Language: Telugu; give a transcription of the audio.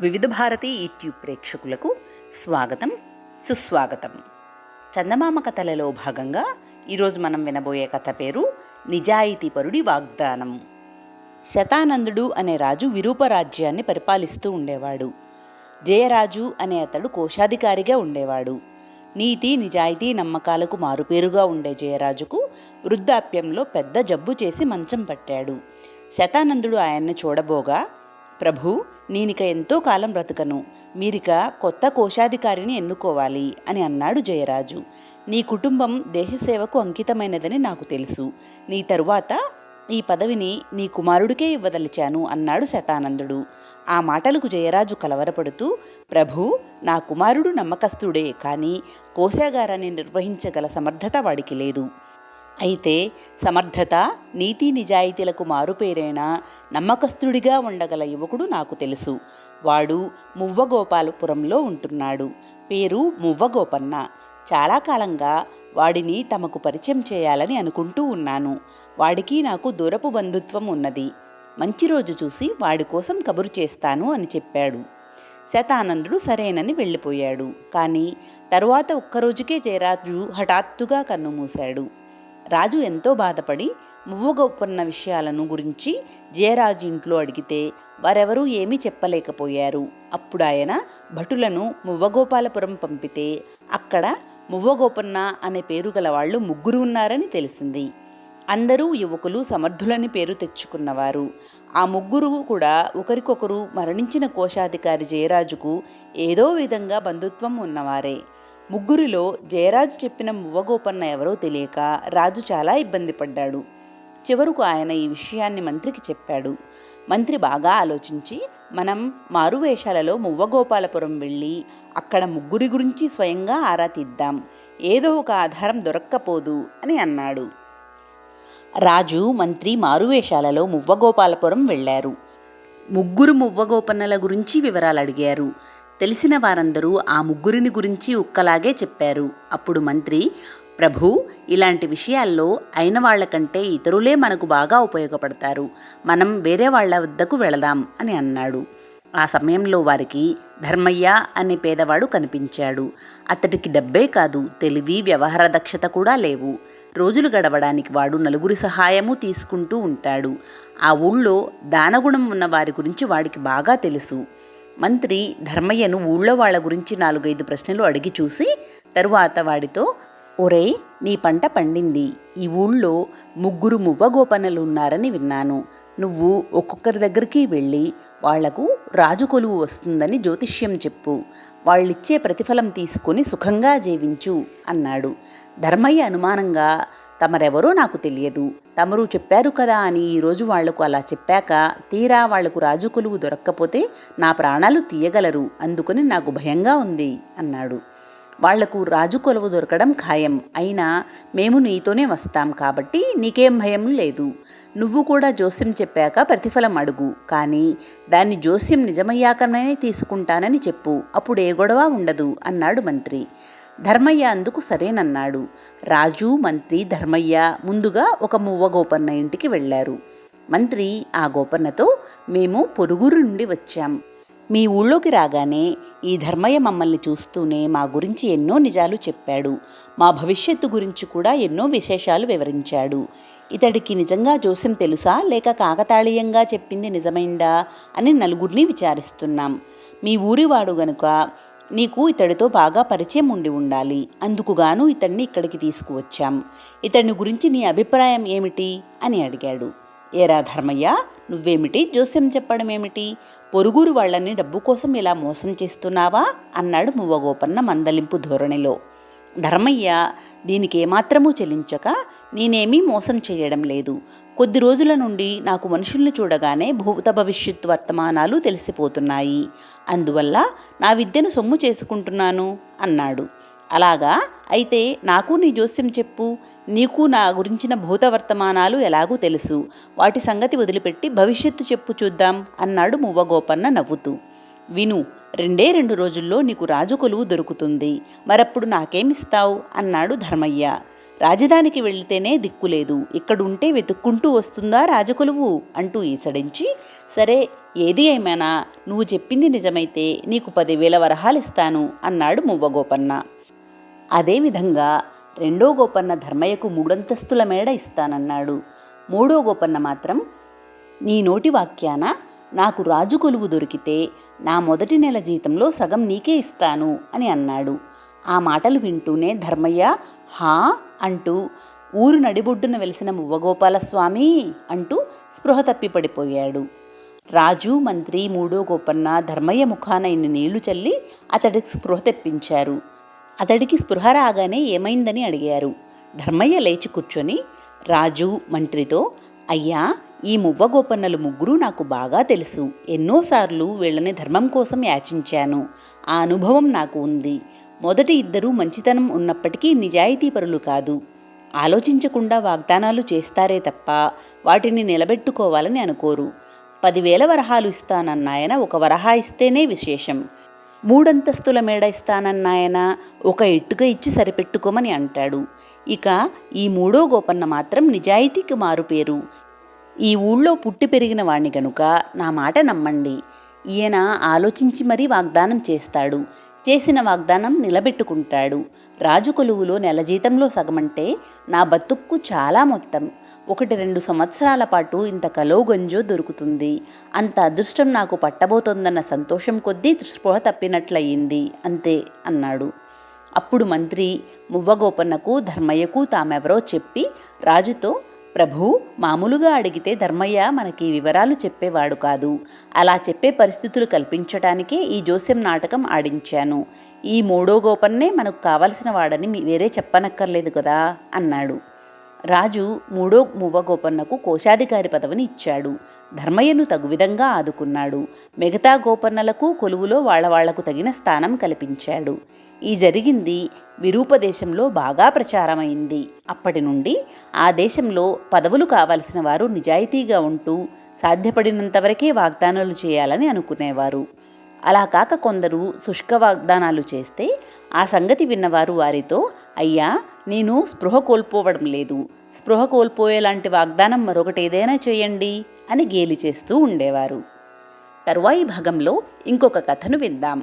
వివిధ భారతి యూట్యూబ్ ప్రేక్షకులకు స్వాగతం సుస్వాగతం. చందమామ కథలలో భాగంగా ఈరోజు మనం వినబోయే కథ పేరు నిజాయితీపరుడి వాగ్దానం. శతానందుడు అనే రాజు విరూప రాజ్యాన్ని పరిపాలిస్తూ ఉండేవాడు. జయరాజు అనే అతడు కోశాధికారిగా ఉండేవాడు. నీతి నిజాయితీ నమ్మకాలకు మారుపేరుగా ఉండే జయరాజుకు వృద్ధాప్యంలో పెద్ద జబ్బు చేసి మంచం పట్టాడు. శతానందుడు ఆయన్ని చూడబోగా ప్రభు నేనిక ఎంతో కాలం బ్రతకను. మీరిక కొత్త కోశాధికారిని ఎన్నుకోవాలి అని అన్నాడు జయరాజు. నీ కుటుంబం దేశసేవకు అంకితమైనదని నాకు తెలుసు. నీ తరువాత ఈ పదవిని నీ కుమారుడికే ఇవ్వదలిచాను అన్నాడు శతానందుడు. ఆ మాటలకు జయరాజు కలవరపడుతూ ప్రభు నా కుమారుడు నమ్మకస్తుడే కానీ కోశాగారాన్ని నిర్వహించగల సమర్థత వాడికి లేదు. అయితే సమర్థత నీతి నిజాయితీలకు మారుపేరైన నమ్మకస్తుడిగా ఉండగల యువకుడు నాకు తెలుసు. వాడు మువ్వగోపాలపురంలో ఉంటున్నాడు. పేరు మువ్వగోపన్న. చాలా కాలంగా వాడిని తమకు పరిచయం చేయాలని అనుకుంటూ ఉన్నాను. వాడికి నాకు దూరపు బంధుత్వం ఉన్నది. మంచి రోజు చూసి వాడి కోసం కబురు చేస్తాను అని చెప్పాడు. శతానందుడు సరేనని వెళ్ళిపోయాడు. కానీ తరువాత ఒక్కరోజుకే జయరాజు హఠాత్తుగా కన్నుమూశాడు రాజు ఎంతో బాధపడి మువ్వగొప్పన్న విషయాలను గురించి జయరాజు ఇంట్లో అడిగితే వారెవరూ ఏమీ చెప్పలేకపోయారు. అప్పుడు ఆయన భటులను మువ్వగోపాలపురం పంపితే అక్కడ మువ్వగోపన్న అనే పేరు గల వాళ్ళు ముగ్గురు ఉన్నారని తెలిసింది. అందరూ యువకులు సమర్థులని పేరు తెచ్చుకున్నవారు. ఆ ముగ్గురు కూడా ఒకరికొకరు మరణించిన కోశాధికారి జయరాజుకు ఏదో విధంగా బంధుత్వం ఉన్నవారే. ముగ్గురిలో జయరాజు చెప్పిన మువ్వగోపన్న ఎవరో తెలియక రాజు చాలా ఇబ్బంది పడ్డాడు. చివరకు ఆయన ఈ విషయాన్ని మంత్రికి చెప్పాడు. మంత్రి బాగా ఆలోచించి మనం మారువేషాలలో మువ్వగోపాలపురం వెళ్ళి అక్కడ ముగ్గురి గురించి స్వయంగా ఆరా తీద్దాం. ఏదో ఒక ఆధారం దొరక్కపోదు అని అన్నాడు. రాజు మంత్రి మారువేషాలలో మువ్వగోపాలపురం వెళ్ళారు. ముగ్గురు మువ్వగోపన్నల గురించి వివరాలు అడిగారు. తెలిసిన వారందరూ ఆ ముగ్గురిని గురించి ఉక్కలాగే చెప్పారు. అప్పుడు మంత్రి ప్రభు ఇలాంటి విషయాల్లో అయిన వాళ్ళకంటే ఇతరులే మనకు బాగా ఉపయోగపడతారు. మనం వేరే వాళ్ళ వద్దకు వెళదాం అని అన్నాడు. ఆ సమయంలో వారికి ధర్మయ్య అనే పేదవాడు కనిపించాడు. అతడికి డబ్బే కాదు తెలివి వ్యవహార దక్షత కూడా లేవు. రోజులు గడవడానికి వాడు నలుగురి సహాయము తీసుకుంటూ ఉంటాడు. ఆ ఊళ్ళో దానగుణం ఉన్న వారి గురించి వాడికి బాగా తెలుసు. మంత్రి ధర్మయ్యను ఊళ్ళో వాళ్ళ గురించి నాలుగైదు ప్రశ్నలు అడిగి చూసి తరువాత వాడితో ఒరేయ్ నీ పంట పండింది. ఈ ఊళ్ళో ముగ్గురు మువ్వగోపనలు ఉన్నారని విన్నాను. నువ్వు ఒక్కొక్కరి దగ్గరికి వెళ్ళి వాళ్ళకు రాజు కొలువు వస్తుందని జ్యోతిష్యం చెప్పు. వాళ్ళిచ్చే ప్రతిఫలం తీసుకుని సుఖంగా జీవించు అన్నాడు. ధర్మయ్య అనుమానంగా తమరెవరో నాకు తెలియదు. తమరు చెప్పారు కదా అని ఈరోజు వాళ్ళకు అలా చెప్పాక తీరా వాళ్ళకు రాజు కొలువు దొరక్కపోతే నా ప్రాణాలు తీయగలరు. అందుకని నాకు భయంగా ఉంది అన్నాడు. వాళ్ళకు రాజు కొలువు దొరకడం ఖాయం. అయినా మేము నీతోనే వస్తాం కాబట్టి నీకేం భయం లేదు. నువ్వు కూడా జోస్యం చెప్పాక ప్రతిఫలం అడుగు. కానీ దాన్ని జోస్యం నిజమయ్యాకనే తీసుకుంటానని చెప్పు. అప్పుడు ఏ గొడవ ఉండదు అన్నాడు మంత్రి. ధర్మయ్య అందుకు సరేనన్నాడు. రాజు మంత్రి ధర్మయ్య ముందుగా ఒక మువ్వ గోపన్న ఇంటికి వెళ్ళారు. మంత్రి ఆ గోపన్నతో మేము పొరుగురు నుండి వచ్చాం. మీ ఊళ్ళోకి రాగానే ఈ ధర్మయ్య మమ్మల్ని చూస్తూనే మా గురించి ఎన్నో నిజాలు చెప్పాడు. మా భవిష్యత్తు గురించి కూడా ఎన్నో విశేషాలు వివరించాడు. ఇతడికి నిజంగా జోస్యం తెలుసా? లేక కాకతాళీయంగా చెప్పింది నిజమైందా? అని నలుగురిని విచారిస్తున్నాం. మీ ఊరివాడు గనుక నీకు ఇతడితో బాగా పరిచయం ఉండి ఉండాలి. అందుకుగాను ఇతడిని ఇక్కడికి తీసుకువచ్చాం. ఇతడిని గురించి నీ అభిప్రాయం ఏమిటి? అని అడిగాడు. ఏరా ధర్మయ్య నువ్వేమిటి? జోస్యం చెప్పడం ఏమిటి? పొరుగురు వాళ్ళని డబ్బు కోసం ఇలా మోసం చేస్తున్నావా? అన్నాడు మువ్వగోపన్న మందలింపు ధోరణిలో. ధర్మయ్య దీనికి ఏమాత్రమూ చెల్లించక నేనేమీ మోసం చేయడం లేదు. కొద్ది రోజుల నుండి నాకు మనుషుల్ని చూడగానే భూత భవిష్యత్ వర్తమానాలు తెలిసిపోతున్నాయి. అందువల్ల నా విద్యను సొమ్ము చేసుకుంటున్నాను అన్నాడు. అలాగా? అయితే నాకు నీ జోస్యం చెప్పు. నీకు నా గురించిన భూత వర్తమానాలు ఎలాగూ తెలుసు. వాటి సంగతి వదిలిపెట్టి భవిష్యత్తు చెప్పు చూద్దాం అన్నాడు మువ్వగోపన్న నవ్వుతూ. విను రెండే రెండు రోజుల్లో నీకు రాజు కొలువు దొరుకుతుంది. మరప్పుడు నాకేమిస్తావు? అన్నాడు ధర్మయ్య. రాజధానికి వెళితేనే దిక్కులేదు ఇక్కడుంటే వెతుక్కుంటూ వస్తుందా రాజకొలువు? అంటూ ఈసడించి సరే ఏది ఏమైనా నువ్వు చెప్పింది నిజమైతే నీకు పదివేల వరహాలు ఇస్తాను అన్నాడు మువ్వగోపన్న. అదేవిధంగా రెండో గోపన్న ధర్మయ్యకు మూడంతస్తుల మేడ ఇస్తానన్నాడు. మూడో గోపన్న మాత్రం నీ నోటి వాక్యాన నాకు రాజు కొలువు దొరికితే నా మొదటి నెల జీతంలో సగం నీకే ఇస్తాను అని అన్నాడు. ఆ మాటలు వింటూనే ధర్మయ్య హా అంటూ ఊరు నడిబొడ్డున వెలిసిన మువ్వగోపాలస్వామి అంటూ స్పృహ తప్పి పడిపోయాడు రాజు మంత్రి మూడో గోపన్న ధర్మయ్య ముఖాన ఇన్ని నీళ్ళు చల్లి అతడికి స్పృహ తెప్పించారు. అతడికి స్పృహ రాగానే ఏమైందని అడిగారు. ధర్మయ్య లేచి కూర్చొని రాజు మంత్రితో అయ్యా ఈ మువ్వగోపన్నలు ముగ్గురు నాకు బాగా తెలుసు. ఎన్నోసార్లు వీళ్ళని ధర్మం కోసం యాచించాను. ఆ అనుభవం నాకు ఉంది. మొదటి ఇద్దరూ మంచితనం ఉన్నప్పటికీ నిజాయితీపరులు కాదు. ఆలోచించకుండా వాగ్దానాలు చేస్తారే తప్ప వాటిని నిలబెట్టుకోవాలని అనుకోరు. పదివేల వరహాలు ఇస్తానన్నాయన ఒక వరహా ఇస్తేనే విశేషం. మూడంతస్తుల మేడ ఇస్తానన్నాయన ఒక ఇటుక ఇచ్చి సరిపెట్టుకోమని అంటాడు. ఇక ఈ మూడో గోపన్న మాత్రం నిజాయితీకి మారుపేరు ఈ ఊళ్ళో పుట్టి పెరిగిన వాణ్ణి గనుక నా మాట నమ్మండి. ఈయన ఆలోచించి మరీ వాగ్దానం చేస్తాడు. చేసిన వాగ్దానం నిలబెట్టుకుంటాడు. రాజు కొలువులో నెల జీతంలో సగమంటే నా బతుక్కు చాలా మొత్తం. ఒకటి రెండు సంవత్సరాల పాటు ఇంత కలో గంజో దొరుకుతుంది. అంత అదృష్టం నాకు పట్టబోతోందన్న సంతోషం కొద్దీ స్పృహ తప్పినట్లయింది. అంతే అన్నాడు. అప్పుడు మంత్రి మువ్వగోపన్నకు ధర్మయ్యకు తామెవరో చెప్పి రాజుతో ప్రభు మామూలుగా అడిగితే ధర్మయ్య మనకి వివరాలు చెప్పేవాడు కాదు. అలా చెప్పే పరిస్థితులు కల్పించటానికే ఈ జోస్యం నాటకం ఆడించాను. ఈ మూడో గోపన్నే మనకు కావలసిన వాడని మీ- వేరే చెప్పనక్కర్లేదు కదా? అన్నాడు. రాజు మూడో మూవ గోపన్నకు కోశాధికారి పదవిని ఇచ్చాడు. ధర్మయ్యను తగు విధంగా ఆదుకున్నాడు. మిగతా గోపన్నలకు కొలువులో వాళ్ళ వాళ్ళకు తగిన స్థానం కల్పించాడు. ఈ జరిగింది విరూపదేశంలో బాగా ప్రచారమైంది. అప్పటి నుండి ఆ దేశంలో పదవులు కావలసిన వారు నిజాయితీగా ఉంటూ సాధ్యపడినంతవరకే వాగ్దానాలు చేయాలని అనుకునేవారు. అలా కాక కొందరు శుష్క వాగ్దానాలు చేస్తే ఆ సంగతి విన్నవారు వారితో అయ్యా నేను స్పృహ కోల్పోవడం లేదు. స్పృహ కోల్పోయేలాంటి వాగ్దానం మరొకటి ఏదైనా చేయండి అని గేలి చేస్తూ ఉండేవారు. తరువాయి భాగంలో ఇంకొక కథను విందాం.